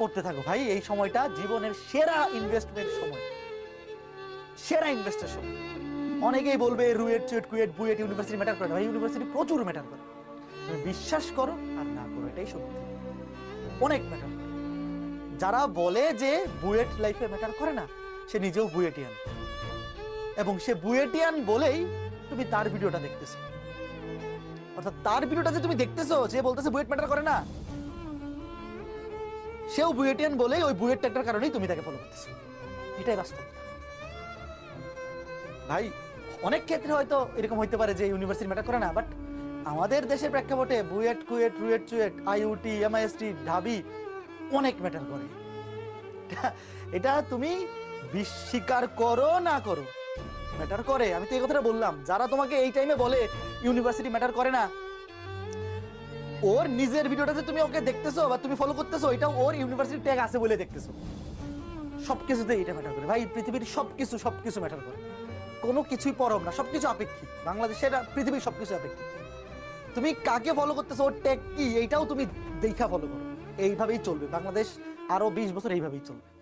পড়তে থাকো ভাই, এই সময়টা জীবনের সেরা ইনভেস্টমেন্ট সময়। সেরা ইনভেস্টের সময়। অনেকেই বলবে, রুয়েট, চুয়েট, কুয়েট, বুয়েট ইউনিভার্সিটি ম্যাটার করে ভাই ইউনিভার্সিটি প্রচুর ম্যাটার করে। তুমি বিশ্বাস করো আর না করো, এটাই সত্যি। অনেক ম্যাটার যারা বলে যে বুয়েট লাইফে ম্যাটার করে না, সে নিজেও বুয়েটিয়ান। এবং সে বুয়েটিয়ান বলেই তুমি তার ভিডিওটা দেখতেছো। অর্থাৎ তার ভিডিওটা যে তুমি দেখতেছো যে বলতেছে বুয়েট ম্যাটার করে না। সেও বুয়েটিয়ান বলেই ওই বুয়েট ট্যাগটার কারণেই তুমি তাকে ফলো করতেছো। এটাই বাস্তব। ভাই, অনেক ক্ষেত্রে হয়তো এরকম হইতে পারে যে ইউনিভার্সিটি ম্যাটার করে না বাট আমাদের দেশের প্রেক্ষাপটে বুয়েট, কুয়েট, রুয়েট, চুয়েট আইউটি এমআইএসটি, ঢাবি অনেক ম্যাটার করে। এটা- তুমি স্বীকার করো না করো ম্যাটার করে। আমি তো এই কথাটা বললাম, যারা তোমাকে এই টাইমে বলে ইউনিভার্সিটি ম্যাটার করে না ওর নিজের ভিডিওটাতে তুমি ওকে দেখতেছো বা তুমি ফলো করতেছো এটা ওর ইউনিভার্সিটি ট্যাগ আছে বলে দেখতেছো। সবকিছুতে এটা ম্যাটার করে। ভাই, পৃথিবীর সব সবকিছু সবকিছু ম্যাটার করে। কোনো কিছুই পরম না, সবকিছু আপেক্ষিক। বাংলাদেশের আর পৃথিবীর সবকিছু আপেক্ষিক। তুমি কাকে ফলো করতেছো, ওর ট্যাগ কি, এইটাও তুমি দেখা ফলো করো। এইভাবেই চলবে। বাংলাদেশ আরও বিশ বছর এইভাবেই চলবে।